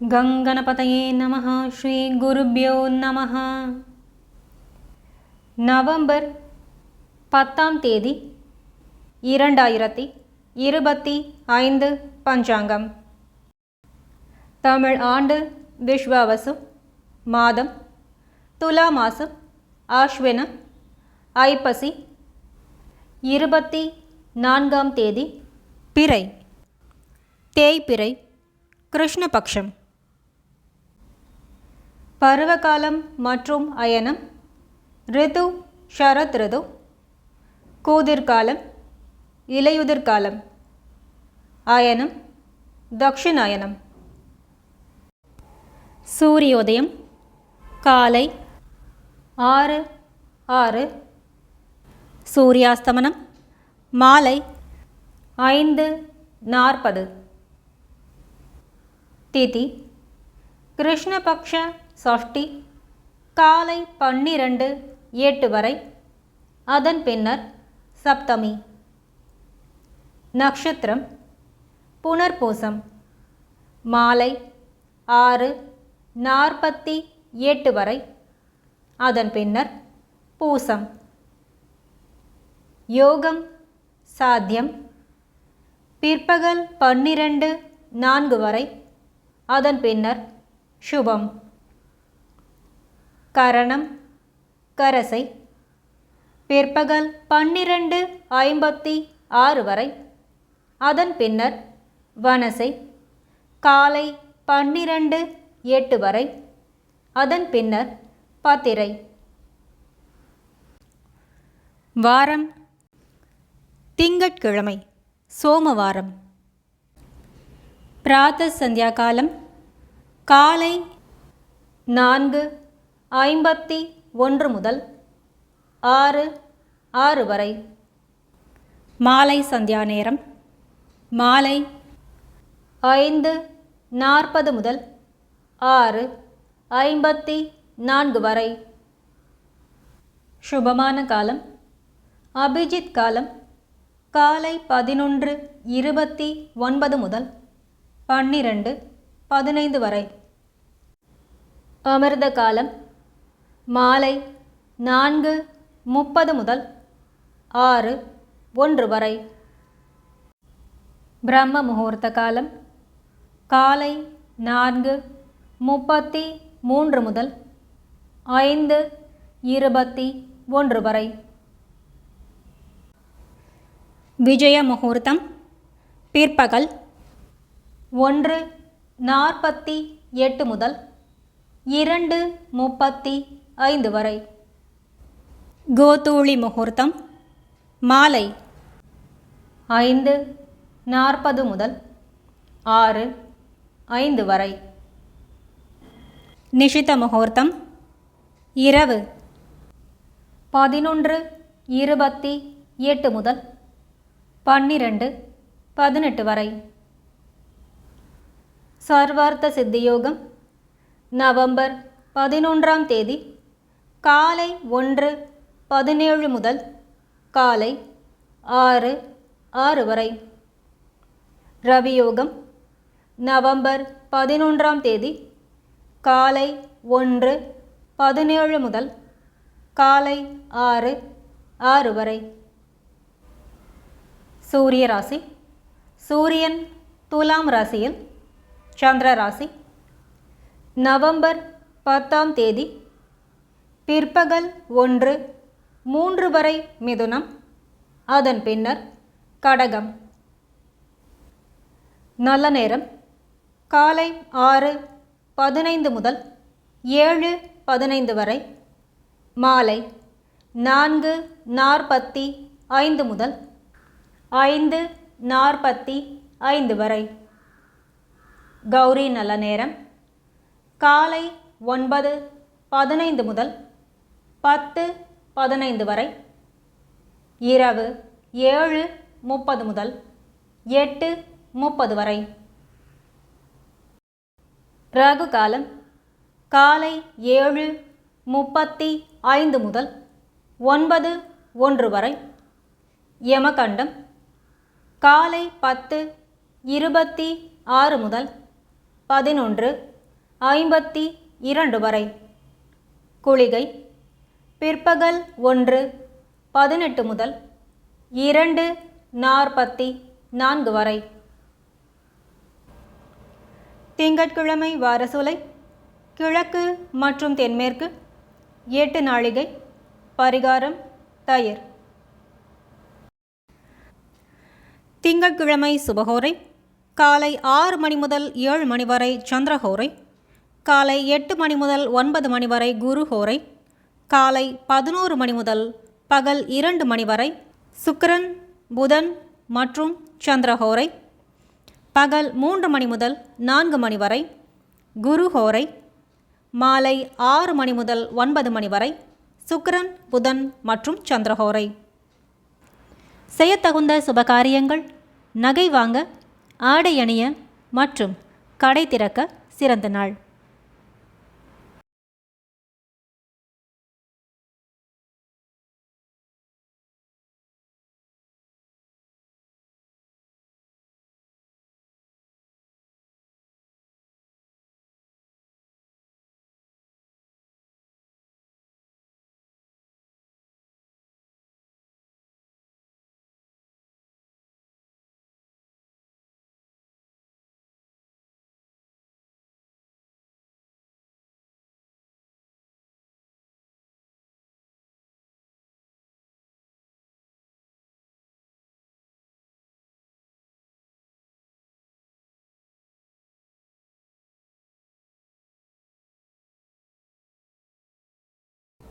கங்கணபதையே நம ஸ்ரீ குருபியோ நம நவம்பர் பத்தாம் தேதி இரண்டாயிரத்தி இருபத்தி ஐந்து பஞ்சாங்கம். தமிழ் ஆண்டு விஸ்வாவசு மாதம் துலா மாசம் ஆஷ்வின ஐப்பசி இருபத்தி நான்காம் தேதி பிறை தேய்பிறை கிருஷ்ணபக்ஷம். பருவகாலம் மற்றும் அயனம். ரிது ஷரத் ரிது. கூதிர்காலம் இலையுதிர்காலம். அயனம் தக்ஷிணாயனம். சூரியோதயம் காலை ஆறு ஆறு. சூரியாஸ்தமனம் மாலை ஐந்து நாற்பது. திதி கிருஷ்ணபக்ஷ சாஃப்டி. காலை பன்னிரண்டு எட்டு வரை. அதன் பின்னர் சப்தமி. நட்சத்திரம் புனர்பூசம். மாலை ஆறு நாற்பத்தி எட்டு வரை. அதன் பின்னர் பூசம். யோகம் சாத்தியம். பிற்பகல் பன்னிரண்டு நான்கு வரை. அதன் பின்னர் சுபம். கரணம் கரசை பிற்பகல் பன்னிரண்டு ஐம்பத்தி ஆறு வரை. அதன் பின்னர் வனசை காலை பன்னிரண்டு எட்டு வரை. அதன் பின்னர் பத்திரை. வாரம் திங்கட்கிழமை சோமவாரம். பிராத்த சந்தியா காலம் காலை நான்கு ஐம்பத்தி ஒன்று முதல் ஆறு ஆறு வரை. மாலை சந்தியா நேரம். மாலை ஐந்து நாற்பது முதல் ஆறு ஐம்பத்தி நான்கு வரை. சுபமான காலம். அபிஜித் காலம். காலை பதினொன்று இருபத்தி ஒன்பது முதல் பன்னிரண்டு பதினைந்து வரை. அமிர்த காலம். மாலை நான்கு முப்பது முதல் ஆறு ஒன்று வரை. பிரம்ம முகூர்த்த காலம் காலை நான்கு முப்பத்தி மூன்று முதல் ஐந்து இருபத்தி ஒன்று வரை. விஜய முகூர்த்தம் பிற்பகல் ஒன்று நாற்பத்தி எட்டு முதல் இரண்டு முப்பத்தி ஐந்து வரை. கோதூளி முகூர்த்தம் மாலை ஐந்து நாற்பது முதல் ஆறு ஐந்து வரை. நிஷித முகூர்த்தம் இரவு பதினொன்று இருபத்தி எட்டு முதல் பன்னிரண்டு பதினெட்டு வரை. சர்வார்த்த சித்தியோகம் நவம்பர் பதினொன்றாம் தேதி காலை ஒன்று பதினேழு முதல் காலை ஆறு ஆறு வரை. ரவியோகம் நவம்பர் பதினொன்றாம் தேதி காலை ஒன்று பதினேழு முதல் காலை ஆறு ஆறு வரை. சூரிய ராசி சூரியன் துலாம் ராசியில் சந்திர ராசி நவம்பர் பத்தாம் தேதி பிற்பகல் ஒன்று மூன்று வரை மிதுனம். அதன் பின்னர் கடகம். நல்ல நேரம். காலை ஆறு பதினைந்து முதல் ஏழு பதினைந்து வரை. மாலை நான்கு நாற்பத்தி ஐந்து முதல் ஐந்து நாற்பத்தி ஐந்து வரை. கௌரி நல்ல நேரம். காலை ஒன்பது பதினைந்து முதல் பத்து பதினைந்து வரை. இரவு ஏழு முப்பது முதல் எட்டு முப்பது வரை. ரகு காலம் காலை ஏழு முப்பத்தி ஐந்து முதல் ஒன்பது ஒன்று வரை. யமகண்டம் காலை பத்து இருபத்தி ஆறு முதல் பதினொன்று ஐம்பத்தி இரண்டு வரை. குளிகை பிற்பகல் ஒன்று பதினெட்டு முதல் இரண்டு நாற்பத்தி நான்கு வரை. திங்கட்கிழமை வாரசூலை கிழக்கு மற்றும் தென்மேற்கு எட்டு நாழிகை பரிகாரம் தயிர். திங்கட்கிழமை சுபகோரை காலை ஆறு மணி முதல் ஏழு மணி வரை சந்திரஹோரை காலை எட்டு மணி முதல் ஒன்பது மணி வரை குருஹோரை காலை பதினோரு மணி முதல் பகல் இரண்டு மணி வரை சுக்கரன் புதன் மற்றும் சந்திரஹோரை. பகல் மூன்று மணி முதல் நான்கு மணி வரை குருஹோரை. மாலை ஆறு மணி முதல் ஒன்பது மணி வரை சுக்கரன் புதன் மற்றும் சந்திரஹோரை. செய்யத்தகுந்த சுபகாரியங்கள் நகை வாங்க ஆடை அணிய மற்றும் கடை திறக்க சிறந்த நாள்.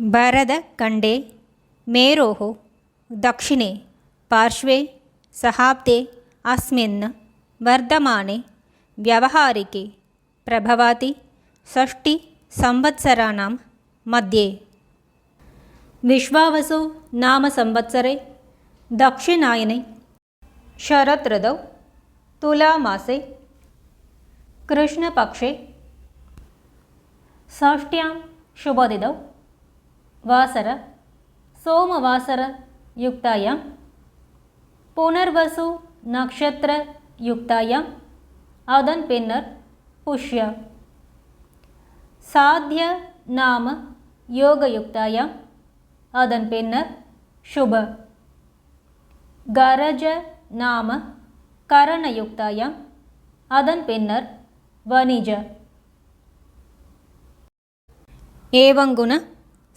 भरतखण्डे मेरोः दक्षिणे पार्श्वे सहाब्दे अस्मिन् वर्धमाने व्यवहारिके प्रभवाति षष्टिसंवत्सराणां मध्ये विश्वावसु नाम संवत्सरे दक्षिणायने शरदृतौ तुलामासे कृष्णपक्षे षष्ट्यां शुभदिदौ வாசர சோமவாசர யுக்தாயாம். புனர்வசு நக்ஷத்திர யுக்தாயாம். அதன் பின்னர் புஷ்ய. சாத்திய நாம யோகயுக்தாயாம் அதன் பின்னர் சுப. கரஜ நாம கரணயுக்தாயாம் அதன் பின்னர் வணிஜ. ஏவங்குண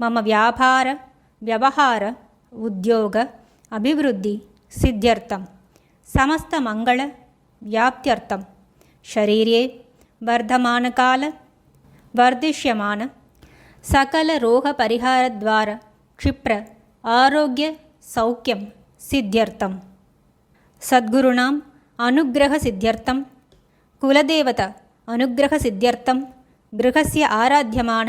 मम व्यापार व्यवहार उद्योग अभिवृद्धि सिद्ध्यर्थं समस्तमङ्गलव्याप्त्यर्थं शरीरे वर्धमानकाल वर्धिष्यमान सकलरोगपरिहारद्वारा क्षिप्र आरोग्यसौख्यं सिद्ध्यर्थं सद्गुरूणाम् अनुग्रहसिद्ध्यर्थं कुलदेवता अनुग्रहसिद्ध्यर्थं गृहस्य आराध्यमान